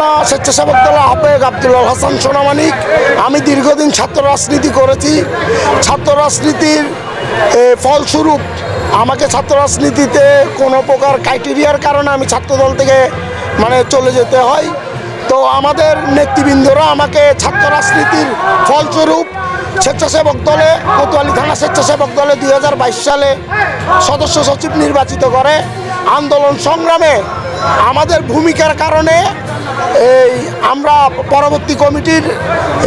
থানা স্বেচ্ছাসেবক দল আহ্বায়ক আব্দুল হাসান সোনামানিক। আমি দীর্ঘদিন ছাত্র রাজনীতি করেছি। ছাত্র রাজনীতির ফলস্বরূপ আমাকে ছাত্র রাজনীতিতে কোনো প্রকার ক্রাইটেরিয়ার কারণে আমি ছাত্রদল থেকে মানে চলে যেতে হয়। তো আমাদের নেতৃবৃন্দরা আমাকে ছাত্র রাজনীতির ফলস্বরূপ স্বেচ্ছাসেবক দলে, কোতোয়ালি থানা স্বেচ্ছাসেবক দলে দুই হাজার বাইশ সালে সদস্য সচিব নির্বাচিত করে। আন্দোলন সংগ্রামে আমাদের ভূমিকার কারণে পরবর্তী কমিটির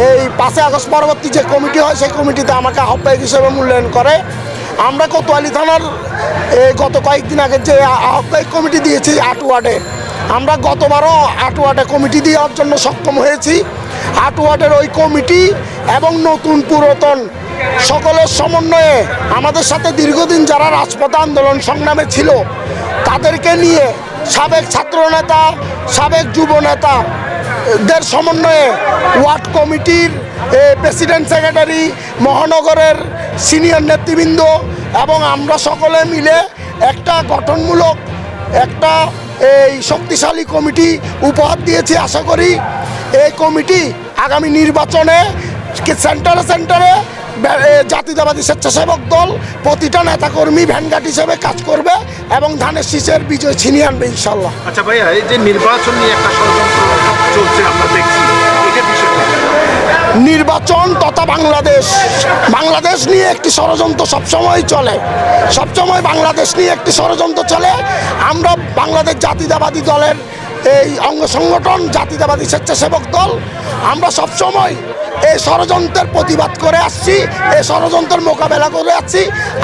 এই পাঁচই আগস্ট পরবর্তী যে কমিটি হয়, সেই কমিটিতে আমাকে আহ্বায়ক হিসেবে মূল্যায়ন করে। আমরা কোতোয়ালি থানার গত কয়েকদিন আগে যে আহ্বায়ক কমিটি দিয়েছি আট ওয়ার্ডে, আমরা গতবারও আট ওয়ার্ডে কমিটি দেওয়ার জন্য সক্ষম হয়েছি। আট ওয়ার্ডের ওই কমিটি এবং নতুন পুরাতন সকলের সমন্বয়ে আমাদের সাথে দীর্ঘদিন যারা রাজপথ আন্দোলন সংগ্রামে ছিল, তাদেরকে নিয়ে সাবেক ছাত্রনেতা, সাবেক যুব নেতা দের সমন্বয়ে ওয়ার্ড কমিটির প্রেসিডেন্ট সেক্রেটারি, মহানগরের সিনিয়র নেতৃবৃন্দ এবং আমরা সকলে মিলে একটা গঠনমূলক, একটা, এই শক্তিশালী কমিটি উপহার দিয়েছি আশা করি। এই কমিটি আগামী নির্বাচনে সেন্টারে সেন্টারে জাতীয়তাবাদী স্বেচ্ছাসেবক দল প্রতিটা নেতাকর্মী ভ্যানগাট হিসেবে কাজ করবে এবং ধানের শীষের বিজয় ছিনিয়ে আনবে ইনশাল্লাহ আচ্ছা ভাইয়া এই যে নির্বাচন নিয়ে একটা ষড়যন্ত্র চলছে আমরা দেখছি? নির্বাচন তথা বাংলাদেশ। বাংলাদেশ নিয়ে একটি ষড়যন্ত্র সবসময় চলে। সবসময় বাংলাদেশ নিয়ে একটি ষড়যন্ত্র চলে। আমরা বাংলাদেশ জাতীয়তাবাদী দলের এই অঙ্গ সংগঠন জাতীয়তাবাদী স্বেচ্ছাসেবক দল আমরা সবসময় এই ষড়যন্ত্রের প্রতিবাদ করে আসছি, এই ষড়যন্ত্রের মোকাবেলা করে আসছি।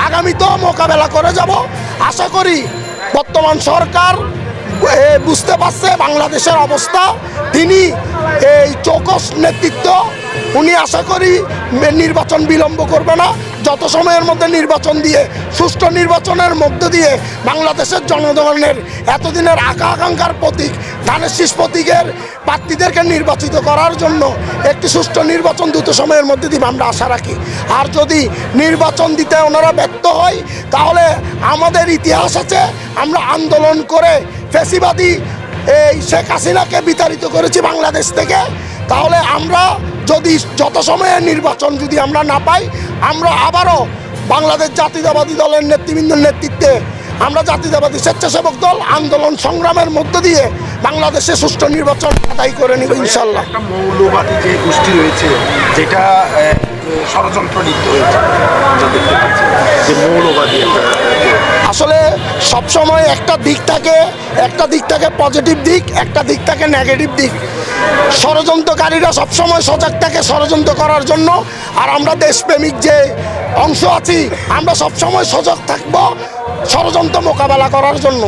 আগামীতেও মোকাবেলা করে যাব। আশা করি বর্তমান সরকার বুঝতে পারছে বাংলাদেশের অবস্থা। তিনি এই চৌকস নেতৃত্ব উনি আশা করি নির্বাচন বিলম্ব করবে না। যত সময়ের মধ্যে নির্বাচন দিয়ে, সুষ্ঠু নির্বাচনের মধ্য দিয়ে বাংলাদেশের জনগণের এতদিনের আকা আকাঙ্ক্ষার প্রতীক, ধানের শীষ প্রতীকের প্রার্থীদেরকে নির্বাচিত করার জন্য একটি সুষ্ঠু নির্বাচন দ্রুত সময়ের মধ্যে দিবে, আমরা আশা রাখি। আর যদি নির্বাচন দিতে ওনারা ব্যর্থ হয়, তাহলে আমাদের ইতিহাস আছে, আমরা আন্দোলন করে ফেসিবাদী এই শেখ হাসিনাকে বিতাড়িত করেছি বাংলাদেশ থেকে, তাহলে আমরা যদি যত সময়ে নির্বাচন যদি আমরা না পাই, আমরা আবারও বাংলাদেশ জাতীয়তাবাদী দলের নেতৃবৃন্দের নেতৃত্বে আমরা জাতীয়তাবাদী স্বেচ্ছাসেবক দল আন্দোলন সংগ্রামের মধ্য দিয়ে বাংলাদেশে সুষ্ঠু নির্বাচন আদায় করে নিব ইনশাল্লাহ। একটা মৌলবাদী যে গোষ্ঠী রয়েছে যেটা ষড়যন্ত্র লিপ্ত হয়েছে আমরা দেখতে পাচ্ছি। যে মৌলবাদী একটা আসলে সবসময় একটা দিক থাকে একটা দিক থাকে পজিটিভ দিক একটা দিক থাকে নেগেটিভ দিক। ষড়যন্ত্রকারীরা সবসময় সজাগ থাকে ষড়যন্ত্র করার জন্য আর আমরা দেশপ্রেমিক যে অংশ আছি আমরা সবসময় সজাগ থাকব ষড়যন্ত্র মোকাবেলা করার জন্য।